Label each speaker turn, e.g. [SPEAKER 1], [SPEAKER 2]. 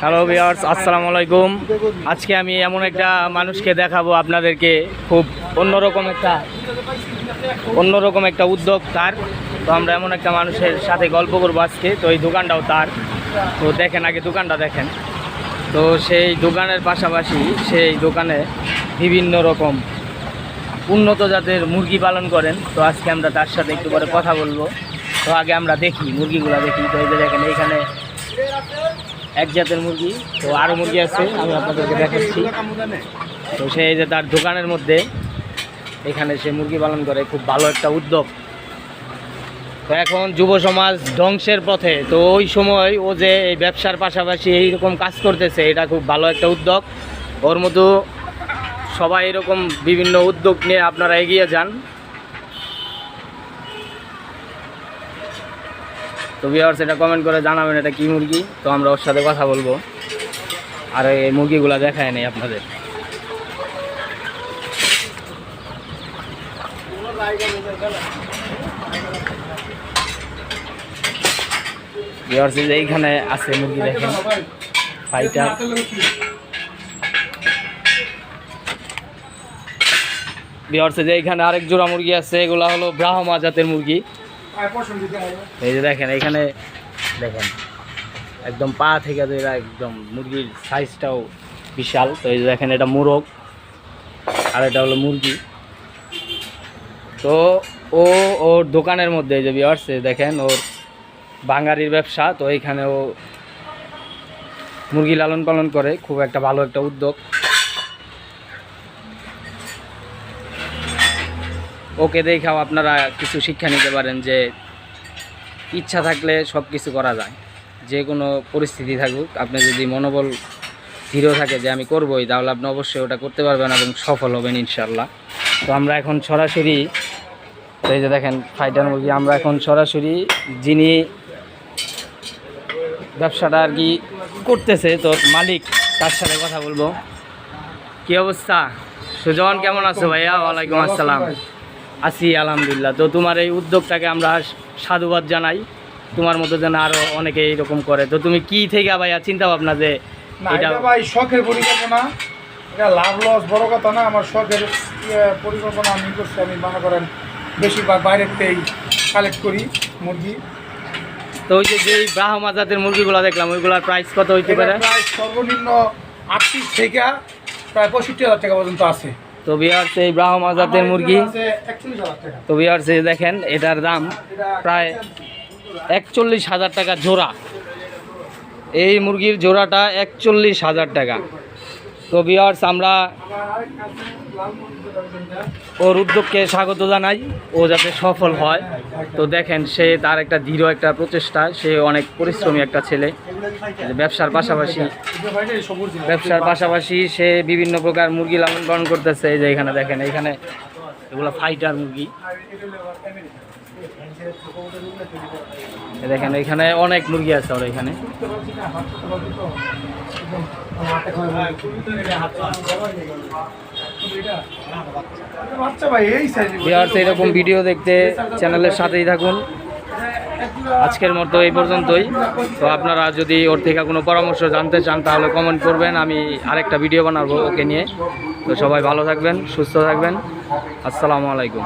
[SPEAKER 1] Hello viewers আসসালামু আলাইকুম। আজকে আমি এমন একটা মানুষকে দেখাবো আপনাদেরকে, খুব অন্যরকম একটা অন্যরকম একটা উদ্যোগ তার। তো আমরা এমন একটা মানুষের সাথে গল্প করব আজকে, তো এই দোকানটাও তার। তো দেখেন, আগে দোকানটা দেখেন। তো সেই দোকানের পাশাপাশি সেই দোকানে বিভিন্ন রকম উন্নত জাতের মুরগি পালন করেন। তো আজকে আমরা তার সাথে একটু পরে কথা বলব। তো আগে আমরা দেখি, মুরগিগুলো দেখি। তো এই দেখেন, এইখানে এক জাতের মুরগি, তো আরও মুরগি আছে, আমি আপনাদেরকে দেখাচ্ছি। তো সেই যে তার দোকানের মধ্যে, এখানে সে মুরগি পালন করে, খুব ভালো একটা উদ্যোগ। তো এখন যুব সমাজ ধ্বংসের পথে, তো ওই সময় ও যে এই ব্যবসার পাশাপাশি এইরকম কাজ করতেছে, এটা খুব ভালো একটা উদ্যোগ। ওর মতো সবাই এরকম বিভিন্ন উদ্যোগ নিয়ে আপনারা এগিয়ে যান। তো ভিওর্স এটা কমেন্ট করে জানাবেন এটা কি মুরগি? তো আমরা ওর সাথে কথা বলব। আর এই মুরগিগুলো দেখায় নেই আপনাদের। এইখানে আছে মুরগি দেখেন। ফাইটার ভিওর্স যে এইখানে আরেক জোড়া মুরগি আছে, এগুলা হলো ব্রাহ্মা জাতের মুরগি। এই যে দেখেন, এখানে দেখেন, একদম পা থেকে এরা একদম মুরগির সাইজটাও বিশাল। তো এই যে দেখেন, এটা মোরগ আর এটা হলো মুরগি। তো ও, ওর দোকানের মধ্যে যে বিয়ার্স দেখেন, ওর বাঙালির ব্যবসা। তো এইখানে ও মুরগি লালন পালন করে, খুব একটা ভালো একটা উদ্যোগ। ওকে দেখাও আপনারা কিছু শিক্ষা নিতে পারেন যে ইচ্ছা থাকলে সব কিছু করা যায়। যে কোনো পরিস্থিতি থাকুক, আপনি যদি মনোবল দৃঢ় থাকে যে আমি করবই, তাহলে আপনি অবশ্যই ওটা করতে পারবেন এবং সফল হবেন ইনশাল্লাহ তো আমরা এখন সরাসরি এই যে দেখেন, ফাইটার মুরগি, আমরা এখন সরাসরি যিনি ব্যবসাটা আর কি করতেছে, তো মালিক, তার সাথে কথা বলব। কি অবস্থা? সুজন, কেমন আছো ভাইয়া? ওয়ালাইকুম আসসালাম। আছি আলহামদুলিল্লাহ। তো তোমার এই উদ্যোগটাকে আমরা সাধুবাদ জানাই। তোমার মতো যেন আরও অনেকে এইরকম করে। তো তুমি কি থেকে ভাইয়া চিন্তা ভাবনা যে এটা
[SPEAKER 2] এটা ভাই শখের পরিকল্পনা। এটা লাভ লস বড় কথা না আমার শখের ইয়ে, পরিকল্পনা আমি করছি। আমি মনে করেন বেশিরভাগ বাইরের থেকেই কালেক্ট করি মুরগি।
[SPEAKER 1] তো ওই যে যেই ব্রাহ্মা জাতের মুরগিগুলো দেখলাম ওইগুলোর প্রাইস কত হইতে পারে?
[SPEAKER 2] প্রায় সর্বনিম্ন আটত্রিশ থেকে প্রায় পঁয়ষট্টি হাজার টাকা পর্যন্ত আছে।
[SPEAKER 1] তো বিহার সেই ব্রাহ্ম জাতের মুরগি। তো বিহার দেখেন এটার দাম প্রায় একচল্লিশ হাজার টাকা জোড়া। এই মুরগির জোড়াটা একচল্লিশ হাজার টাকা। তো বিহার্স আমরা। ওর উদ্যোগকে স্বাগত জানাই ও যাতে সফল হয় তো দেখেন, সে তার একটা দৃঢ় একটা প্রচেষ্টা সে অনেক পরিশ্রমী একটা ছেলে ব্যবসার পাশাপাশি। ব্যবসার পাশাপাশি সে বিভিন্ন প্রকার মুরগি লালন পালন করতেছে যে এখানে দেখেন, এখানে এগুলো ফাইটার মুরগি
[SPEAKER 2] আর এটা হলো আবার আমেরিকা।
[SPEAKER 1] এই দেখেন এখানে অনেক মুরগি আছে ওর এখানে।
[SPEAKER 2] বুঝতে পারছি না, হাত করতে পারছি তো। একদম আমার হাতে খাওয়া যায়। এটা বাচ্চা ভাই এই সাইজের
[SPEAKER 1] বিহার এরকম ভিডিও দেখতে চ্যানেলের সাথেই থাকুন। আজকের মতো এই পর্যন্তই। তো আপনারা যদি ওর থেকে কোনো পরামর্শ জানতে চান তাহলে কমেন্ট করবেন। আমি আরেকটা ভিডিও বানাবো ওকে নিয়ে। তো সবাই ভালো থাকবেন সুস্থ থাকবেন। আসসালামু আলাইকুম।